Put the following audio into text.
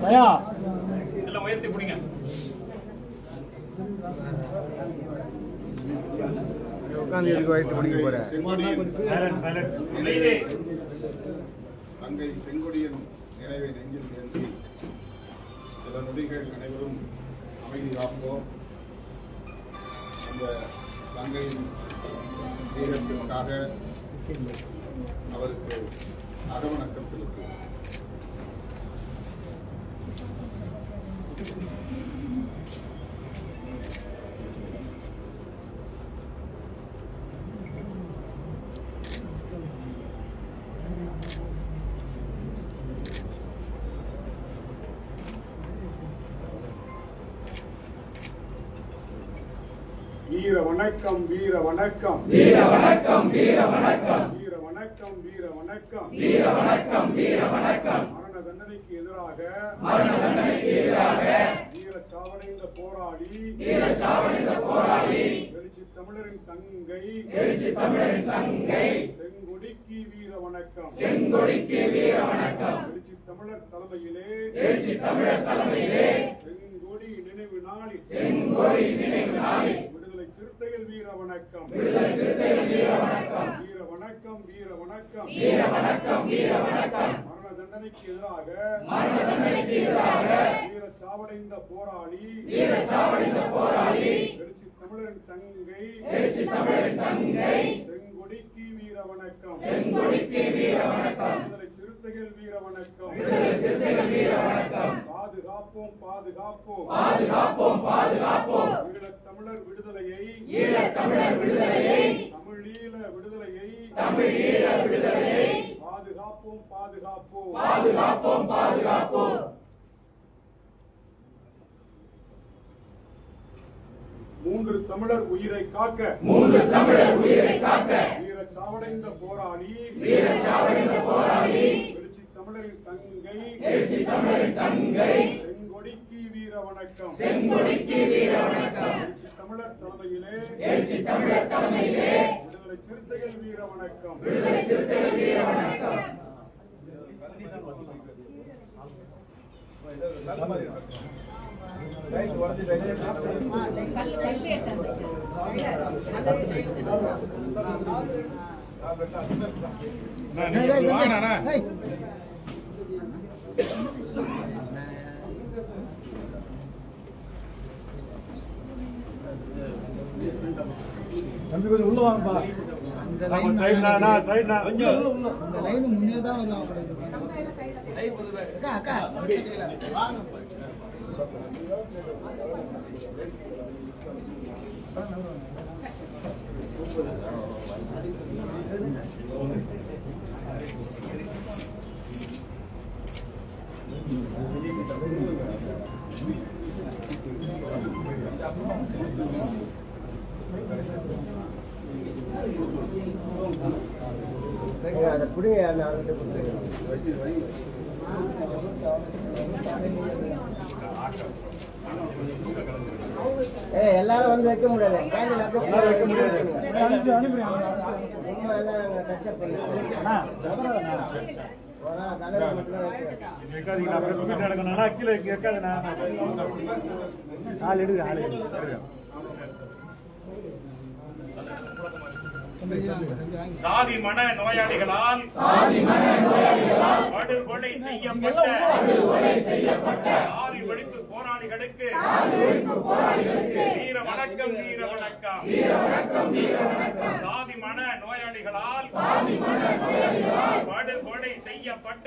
பயா எல்லாம் உயர்த்தி பிடிங்க. உட்காந்து எதுக்கு வயிற்று பிடிக்க போற? சைலன்ஸ் சைலன்ஸ் அமைதி தங்கை செங்கொடியனும் நினைவை நெஞ்சில் ஏந்தி சில நொடிகள் அனைவரும் அமைதி காப்போம் அந்த தங்கையின் வீரத்திற்காக அவருக்கு அரவணக்கம் செலுத்துவோம். வீர வணக்கம் வீர வணக்கம் வீர வணக்கம் வீர வணக்கம் வீர வணக்கம் வீர வணக்கம் வீர வணக்கம் வீர வணக்கம் மரண தண்டனைக்கு எதிராக. மரண தண்டனைக்கு எதிராக. வீர சாவடைந்த போராடி. வீர சாவடைந்த போராடி. எழுச்சி தமிழரின் தங்கை. எழுச்சி தமிழரின் தங்கை. செங்கொடிக்கு வீர வணக்கம் செங்கொடிக்கு வீர வணக்கம் எழுச்சி தமிழர் தலைமையிலே. எழுச்சி தமிழர் தலைமையிலே. வணக்கம் வீர வணக்கம். வீர வணக்கம் வீர வணக்கம். மரண தண்டனைக்கு எதிராக மரண தண்டனைக்கு எதிராக வீர சாவடைந்த போராளி வீர சாவடைந்த போராளி எழுச்சி தமிழரின் தங்கை எழுச்சி தமிழரின் தங்கை செங்கொடிக்கு வீர வணக்கம். செங்கொடிக்கு வீர வணக்கம். விடுதலை சிறுத்தைகள் வீர வணக்கம். விடுதலை சிறுத்தைகள் வீர வணக்கம். பாதுகாப்போம் பாதுகாப்போம் பாதுகாப்போம். பாதுகாப்போம் பாதுகாப்போம் பாதுகாப்போம். பாதுகாப்போம் பாதுகாப்போம். மூன்று தமிழர் உயிரை காக்க. மூன்று தமிழர் உயிரை காக்க. வீர சாவடைந்த போராளி. வீர சாவடைந்த போராளி. எழுச்சி தமிழரின் தங்கை. எழுச்சி தமிழரின் தங்கை. செங்கொடிக்கு வீர வணக்கம் செங்கொடிக்கு வீர வணக்கம் தமிழர் தலைமையிலே எழுச்சி தமிழர் தலைமையிலே விடுதலை சிறுத்தைகள் வீர வணக்கம். விடுதலை சிறுத்தைகள் வீர வணக்கம். தம்பி கொஞ்சம் உள்ள வாங்கப்பா. சைடுண்ணா கொஞ்சம் இந்த லைன் முன்னே தான் வரும் அக்கா அக்கா. அதை குடி அந்த ஆளுகிட்ட கொடுத்துருக்கேன் ஏ எல்லாரும் வந்து வைக்க முடியாது கேண்டில் நடக்கணும் கீழே வைக்காதுண்ணா ஆள் எடுக்க ஆள் எடுக்க சாதி மன நோயாளிகளால் படுகொலை செய்யப்பட்ட சாதி ஒழிப்பு போராளிகளுக்கு வீர வணக்கம் வீர வணக்கம். சாதி மன நோயாளிகளால் படுகொலை செய்யப்பட்ட